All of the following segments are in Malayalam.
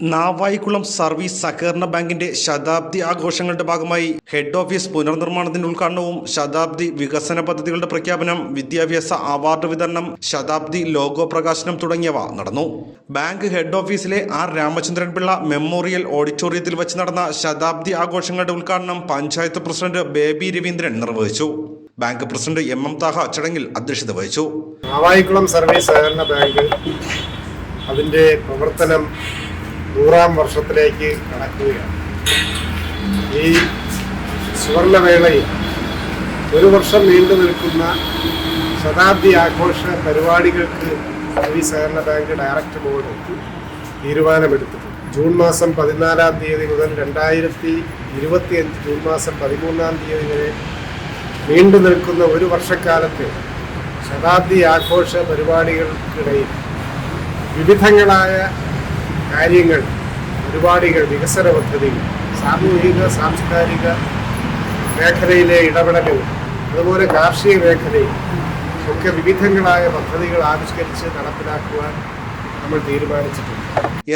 നാവായിക്കുളം സർവീസ് സഹകരണ ബാങ്കിന്റെ ശതാബ്ദി ആഘോഷങ്ങളുടെ ഭാഗമായി ഹെഡ് ഓഫീസ് പുനർനിർമ്മാണത്തിന്റെ ഉദ്ഘാടനവും ശതാബ്ദി വികസന പദ്ധതികളുടെ പ്രഖ്യാപനം വിദ്യാഭ്യാസ അവാർഡ് വിതരണം ശതാബ്ദി ലോഗോ പ്രകാശനം തുടങ്ങിയവ നടന്നു. ബാങ്ക് ഹെഡ് ഓഫീസിലെ ആർ രാമചന്ദ്രൻ പിള്ള മെമ്മോറിയൽ ഓഡിറ്റോറിയത്തിൽ വെച്ച് നടന്ന ശതാബ്ദി ആഘോഷങ്ങളുടെ ഉദ്ഘാടനം പഞ്ചായത്ത് പ്രസിഡന്റ് ബേബി രവീന്ദ്രൻ നിർവഹിച്ചു. Bank president M M Thaha ചടങ്ങിൽ അധ്യക്ഷത വഹിച്ചു. സർവീസ് സഹകരണ ബാങ്ക് അതിന്റെ പ്രവർത്തനം നൂറാം വർഷത്തിലേക്ക് കടക്കുകയാണ്. ഈ സുവർണവേളയിൽ ഒരു വർഷം നീണ്ടു നിൽക്കുന്ന ശതാബ്ദി ആഘോഷ പരിപാടികൾക്ക് ഈ സഹകരണ ബാങ്ക് ഡയറക്ടർ ബോർഡ് തീരുമാനമെടുത്തിട്ടുണ്ട്. ജൂൺ മാസം പതിനാലാം തീയതി മുതൽ രണ്ടായിരത്തി ഇരുപത്തിയഞ്ച് ജൂൺ മാസം പതിമൂന്നാം തീയതി വരെ നീണ്ടു നിൽക്കുന്ന ഒരു വർഷക്കാലത്തെ ശതാബ്ദി ആഘോഷ പരിപാടികൾക്കിടയിൽ വിവിധങ്ങളായ കാര്യങ്ങൾ പരിപാടികൾ വികസന പദ്ധതികൾ സാമൂഹിക സാംസ്കാരിക മേഖലയിലെ ഇടപെടലുകൾ അതുപോലെ കാർഷിക മേഖലയിൽ ഒക്കെ വിവിധങ്ങളായ പദ്ധതികൾ ആവിഷ്കരിച്ച് നടപ്പിലാക്കുവാൻ നമ്മൾ തീരുമാനിച്ചിട്ടുണ്ട്.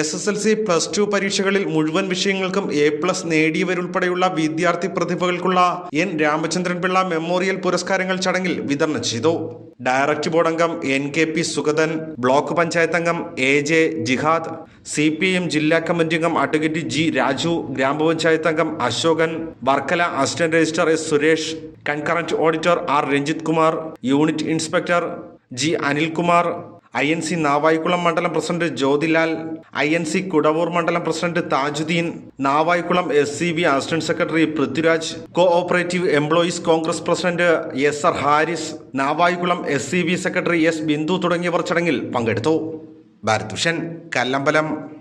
S S L C plus two പരീക്ഷകളിൽ മുഴുവൻ വിഷയങ്ങൾക്കും എ പ്ലസ് നേടിയവരുൾപ്പെടെയുള്ള വിദ്യാർത്ഥി പ്രതിഭകൾക്കുള്ള എൻ രാമചന്ദ്രൻ പിള്ള മെമ്മോറിയൽ പുരസ്കാരങ്ങൾ ചടങ്ങിൽ വിതരണം ചെയ്തു. ഡയറക്ട് ബോർഡ് അംഗം N K P Sugathan block panchayat അംഗം A J Jihad C P M ജില്ലാ കമ്മിറ്റി അംഗം അഡ്വക്കേറ്റ് ജി രാജു ഗ്രാമപഞ്ചായത്ത് അംഗം Ashokan Varkala assistant registrar S Suresh concurrent auditor R Ranjith Kumar unit inspector G Anilkumar I N C Navaikulam മണ്ഡലം president Jyothilal I N C Kudavoor മണ്ഡലം president Thajudheen Navaikulam S C B assistant secretary Prithviraj cooperative employees Congress president S R Haris Navaikulam S C B secretary S Bindu തുടങ്ങിയവർ ചടങ്ങിൽ പങ്കെടുത്തു. ഭാരത് ഭൂഷൺ കല്ലമ്പലം.